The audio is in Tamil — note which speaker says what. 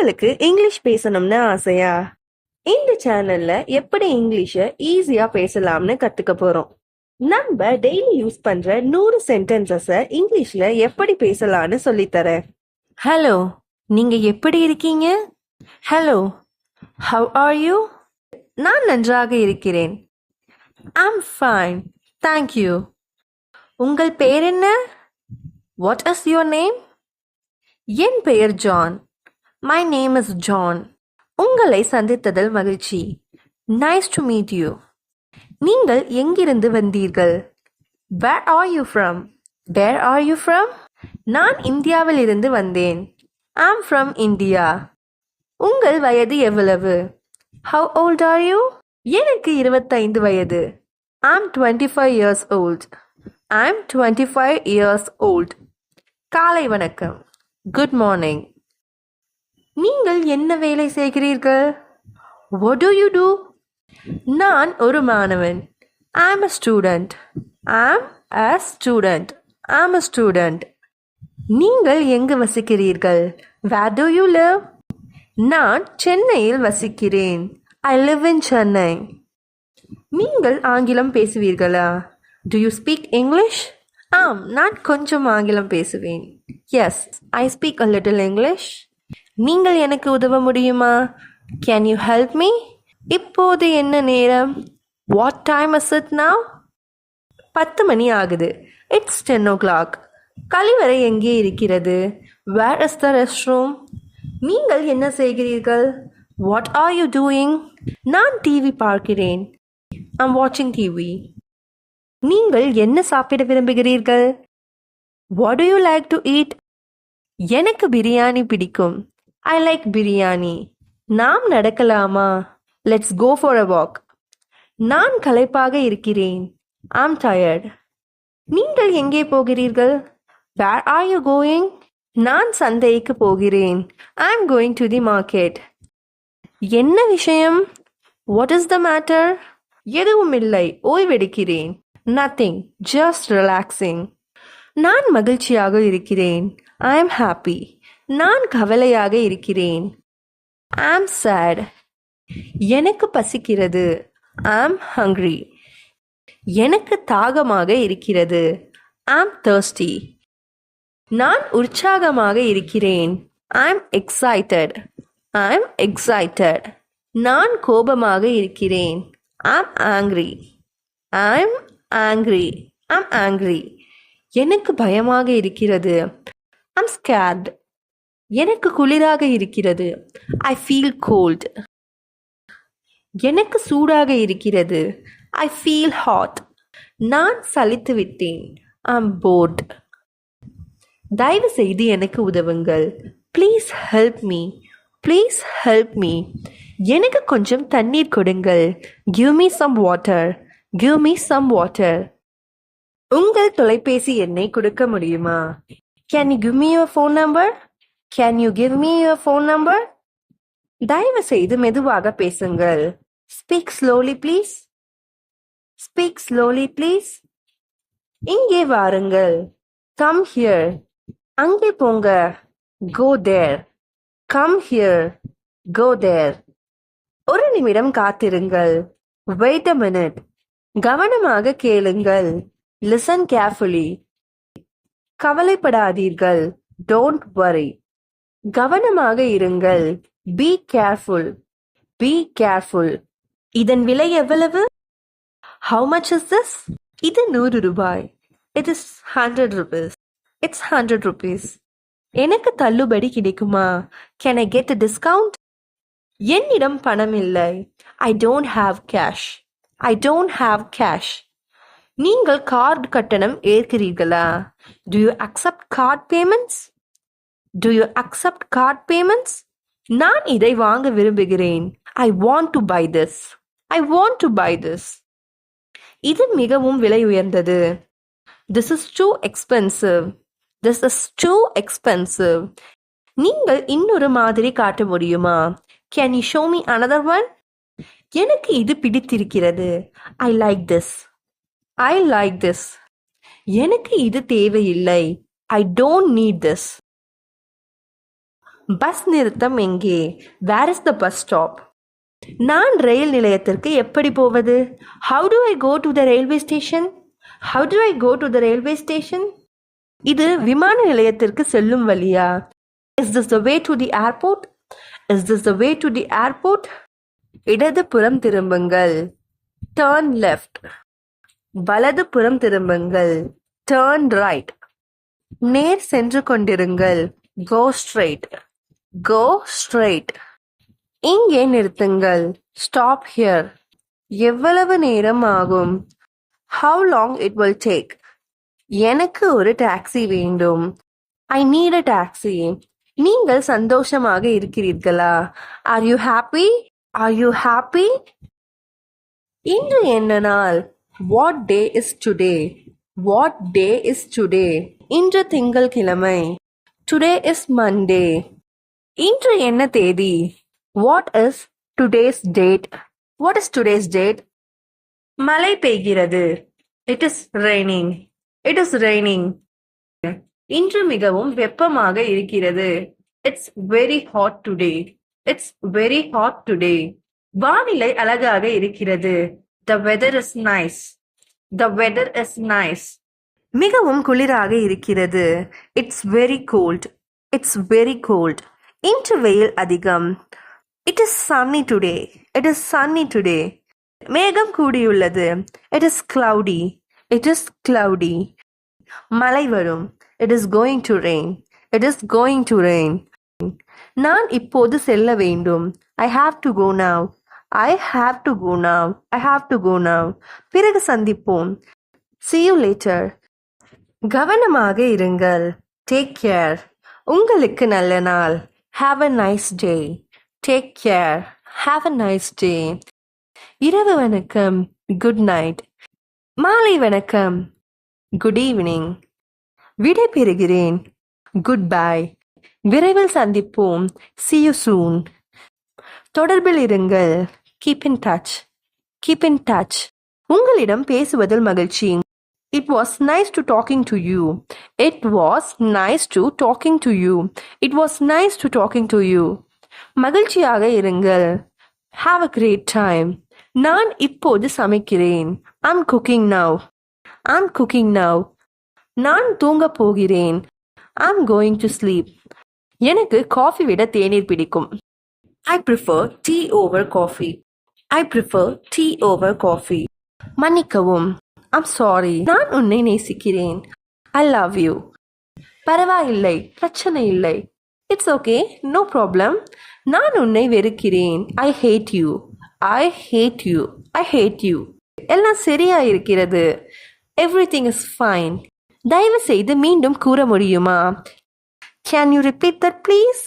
Speaker 1: உங்களுக்கு இங்கிலீஷ் பேசணும்னு ஆசையா? இந்த சேனல்ல எப்படி இங்கிலீஷ ஈஸியா பேசலாம்னு கத்துக்க போறோம். நம்ம டெய்லி யூஸ் பண்ற நூறு சென்டென்சஸ இங்கிலீஷ்ல எப்படி பேசலாம்னு சொல்லித்தரேன். ஹலோ நீங்க எப்படி இருக்கீங்க? ஹலோ ஹவ் ஆர் யூ நான் நன்றாக இருக்கிறேன். ஐம் ஃபைன் தேங்க்யூ உங்கள் பெயர் என்ன? வாட் இஸ் யுவர் நேம் என் பெயர் John. My name is John உங்களை சந்தித்ததில் மகிழ்ச்சி. நைஸ் டு மீட் யூ நீங்கள் எங்கிருந்து வந்தீர்கள்? Where are you from where are you from நான் இந்தியாவில் இருந்து வந்தேன். ஆம் ஃப்ரம் இந்தியா உங்கள் வயது எவ்வளவு? ஹவு ஓல்ட் ஆர் யூ எனக்கு இருபத்தைந்து வயது. Am twenty five years old I'm twenty five years old காலை வணக்கம். குட் மார்னிங் நீங்கள் என்ன வேலை செய்கிறீர்கள்? What do யூ டூ நான் ஒரு மாணவன். I'm a student I'm a student I'm a student நீங்கள் எங்கு வசிக்கிறீர்கள்? வேர் do யூ லிவ் நான் சென்னையில் வசிக்கிறேன். ஐ லிவ் இன் சென்னை நீங்கள் ஆங்கிலம் பேசுவீர்களா? டு யூ ஸ்பீக் இங்கிலீஷ் ஆம் நான் கொஞ்சம் ஆங்கிலம் பேசுவேன். Yes I speak a little English நீங்கள் எனக்கு உதவ முடியுமா? கேன் யூ ஹெல்ப் மீ இப்போது என்ன நேரம்? What time is it now பத்து மணி ஆகுது. இட்ஸ் டென் ஓ கிளாக் கழிவறை எங்கே இருக்கிறது? Where is the rest room நீங்கள் என்ன செய்கிறீர்கள்? வாட் ஆர் யூ டூயிங் நான் டிவி பார்க்கிறேன். ஐம் வாட்சிங் டிவி நீங்கள் என்ன சாப்பிட விரும்புகிறீர்கள்? What do you like to eat எனக்கு பிரியாணி பிடிக்கும். ஐ லைக் பிரியாணி நாம் நடக்கலாமா? Let's go for a walk நான் களைப்பாக இருக்கிறேன். ஆம் டயர்ட் நீங்கள் எங்கே போகிறீர்கள்? வேர் ஆர் யூ கோயிங் நான் சந்தைக்கு போகிறேன். I am going to the market என்ன விஷயம்? வாட் இஸ் த மேட்டர் எதுவும் இல்லை. ஓய்வெடுக்கிறேன். நத்திங் ஜஸ்ட் ரிலாக்ஸிங் நான் மகிழ்ச்சியாக இருக்கிறேன். ஐ எம் ஹாப்பி நான் கவலையாக இருக்கிறேன். ஆம் சேட் எனக்கு பசிக்கிறது. ஆம் ஹங்க்ரி எனக்கு தாகமாக இருக்கிறது. ஆம் தேர்ஸ்டி நான் உற்சாகமாக இருக்கிறேன். I am excited I am excited நான் கோபமாக இருக்கிறேன். I am angry I am angry I am angry எனக்கு பயமாக இருக்கிறது. ஐ எம் ஸ்கேர்ட் எனக்கு குளிராக இருக்கிறது. ஐ ஃபீல் கோல்ட் எனக்கு சூடாக இருக்கிறது. ஐ ஃபீல் ஹாட் நான் சலித்து விட்டேன். ஐ போர்ட் தயவு செய்து எனக்கு உதவுங்கள். Please help me please help me எனக்கு கொஞ்சம் தண்ணீர் கொடுங்கள். Give me some water give me some water உங்கள் தொலைபேசி எண்ணை கொடுக்க முடியுமா? Can you give me your phone number can you give me your phone number தயவு செய்து மெதுவாக பேசுங்கள். Speak slowly please speak slowly please இங்கே வாருங்கள். கம் ஹியர் அங்கே போங்க. கோ தேர் கம் ஹியர் கோ தேர் ஒரு நிமிடம் காத்திருங்கள். வெயிட் அ மினிட் கவனமாக கேளுங்கள். லிசன் கேர்ஃபுல்லி கவலைப்படாதீர்கள். டோன்ட் வரி கவனமாக இருங்கள். பி கேர்ஃபுல் பி கேர்ஃபுல் இதன் விலை எவ்வளவு? ஹவு மச் இஸ் திஸ் இது நூறு ரூபாய். It is hundred rupees it's hundred rupees எனக்கு தள்ளுபடி கிடைக்குமா? கேன் ஐ கெட் டிஸ்கவுண்ட் என்னிடம் பணம் இல்லை. I don't have cash I don't have cash நீங்கள் கார்டு கட்டணம் ஏற்கிறீர்களா? Do you accept card payments do you accept card payments நான் இதை வாங்க விரும்புகிறேன். I want to buy this I want to buy this இது மிகவும் விலை உயர்ந்தது. This is too expensive this is too expensive நீங்கள் இன்னொரு மாதிரி காட்ட முடியுமா? Can you show me another one எனக்கு இது பிடித்திருக்கிறது. I like this I like this எனக்கு இது தேவையில்லை. I don't need this bus நிறுத்தம் எங்கே? Where is the bus stop நான் ரயில் நிலையத்திற்கு எப்படி போவது? How do I go to the railway station how do I go to the railway station இது விமான நிலையத்திற்கு செல்லும் வழியா? Is this the way to the airport is this the way to the airport இடதுபுறம் திரும்புங்கள். டேர்ன் லெஃப்ட் வலதுபுறம் திரும்புங்கள். டேர்ன் ரைட் நேர் சென்று கொண்டிருங்கள். கோ ஸ்ட்ரைட் கோ ஸ்ட்ரைட் இங்கே நிறுத்துங்கள். ஸ்டாப் ஹியர் எவ்வளவு நேரம் ஆகும்? How long it will take எனக்கு ஒரு டாக்ஸி வேண்டும். ஐ நீட் அ டாக்ஸி நீங்கள் சந்தோஷமாக இருக்கிறீர்களா? Are you happy are you happy இன்று என்ன நாள்? What day is today what day is today இன்று திங்கள்கிழமை டுடே இஸ் மண்டே இன்று என்ன தேதி? What is today's date what is today's date மழை பெய்கிறது. It is raining it is raining இன்று மிகவும் வெப்பமாக இருக்கிறது. It's very hot today it's very hot today வானிலை அழகாக இருக்கிறது. The weather is nice the weather is nice மிகவும் குளிராக இருக்கிறது. It's very cold it's very cold இன்று வெயில் அதிகம். It is sunny today it is sunny today மேகம் கூடியுள்ளது. It is cloudy it is cloudy மழை வரும். It is going to rain it is going to rain நான் இப்போது செல்ல வேண்டும். I have to go now I have to go now I have to go now பிறகு சந்திப்போம். சி யூ லேட்டர் கவனமாக இருங்கள். டேக் கேர் உங்களுக்கு நல்ல நாள். Have a nice day take care have a nice day இரவு வணக்கம். குட் நைட் மாலை வணக்கம். குட் ஈவினிங் விடை பெறுகிறேன் குட் பை விரைவில் சந்திப்போம். சியூ சூன் தொடர்பில் இருங்கள். Keep in touch keep in touch உங்களிடம் பேசுவதில் மகிழ்ச்சி. It was nice to talking to you it was nice to talking to you it was nice to talking to you மகிழ்ச்சியாக இருங்கள். ஹாவ் அ கிரேட் டைம் நான் இப்போது சமைக்கிறேன். I'm cooking now I'm cooking now நான் தூங்கப் போகிறேன். ஐம் கோயிங் டு ஸ்லீப் எனக்கு காஃபி விட தேநீர் பிடிக்கும். I prefer tea over coffee I prefer tea over coffee மன்னிக்கவும். ஐம் சாரி நான் உன்னை நேசிக்கிறேன். ஐ லவ் யூ பரவாயில்லை. பிரச்சனை இல்லை. இட்ஸ் ஓகே நோ ப்ராப்ளம் நான் உன்னை வெறுக்கிறேன். I hate you I hate you I hate you எல்லாம் சரியா இருக்கிறது எவ்ரி திங் இஸ் ஃபைன் தயவு செய்து மீண்டும் கூற முடியுமா? Can you repeat that please